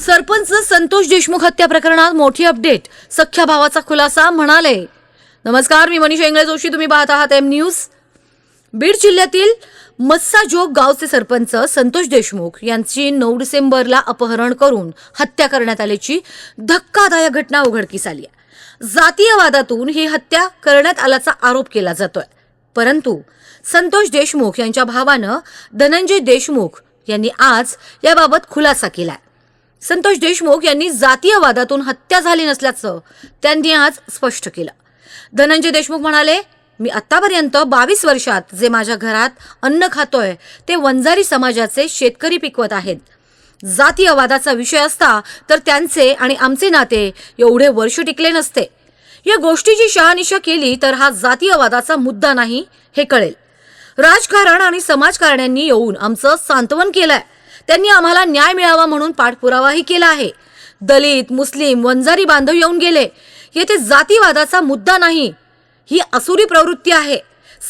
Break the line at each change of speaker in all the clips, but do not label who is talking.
सरपंच संतोष देशमुख हत्या प्रकरणात मोठी अपडेट सख्या भावाचा खुलासा म्हणाले. नमस्कार मी मनीषा इंगळे जोशी तुम्ही पाहत आहात एम न्यूज बीड जिल्ह्यातील मस्साजोग गावचे सरपंच संतोष देशमुख यांची नऊ डिसेंबरला अपहरण करून हत्या करण्यात आल्याची धक्कादायक घटना उघडकीस आली आहे. जातीयवादातून ही हत्या करण्यात आल्याचा आरोप केला जातोय. परंतु संतोष देशमुख यांच्या भावानं धनंजय देशमुख यांनी आज याबाबत खुलासा केलाय. संतोष देशमुख यांनी जातीयवादातून हत्या झाली नसल्याचं त्यांनी आज स्पष्ट केलं. धनंजय देशमुख म्हणाले मी आतापर्यंत बावीस वर्षात जे माझ्या घरात अन्न खातोय ते वंजारी समाजाचे शेतकरी पिकवत आहेत. जातीयवादाचा विषय असता तर त्यांचे आणि आमचे नाते एवढे वर्ष टिकले नसते. या गोष्टीची शहानिशा केली तर हा जातीयवादाचा मुद्दा नाही हे कळेल. राजकारण आणि समाजकारण्यांनी येऊन आमचं सांत्वन केलंय. त्यांनी आम्हाला न्याय मिळावा म्हणून पाठपुरावाही केला आहे. दलित मुस्लिम वंजारी बांधव येऊन गेले. येथे जातीवादाचा मुद्दा नाही. ही असुरी प्रवृत्ती आहे.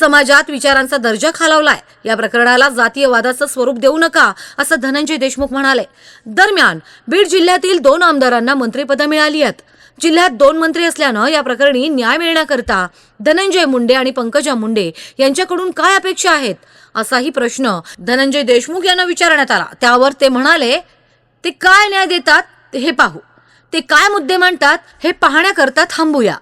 समाजात विचारांचा दर्जा खालावलाय. या प्रकरणाला जातीयवादाचं स्वरूप देऊ नका असं धनंजय देशमुख म्हणाले. दरम्यान बीड जिल्ह्यातील दोन आमदारांना मंत्रिपदं मिळाली आहेत. जिल्ह्यात दोन मंत्री असल्यानं या प्रकरणी न्याय मिळण्याकरता धनंजय मुंडे आणि पंकजा मुंडे यांच्याकडून काय अपेक्षा आहेत असाही प्रश्न धनंजय देशमुख यांना विचारण्यात आला. त्यावर ते म्हणाले ते काय न्याय देतात हे पाहू. ते काय मुद्दे मांडतात हे पाहण्याकरता थांबूया.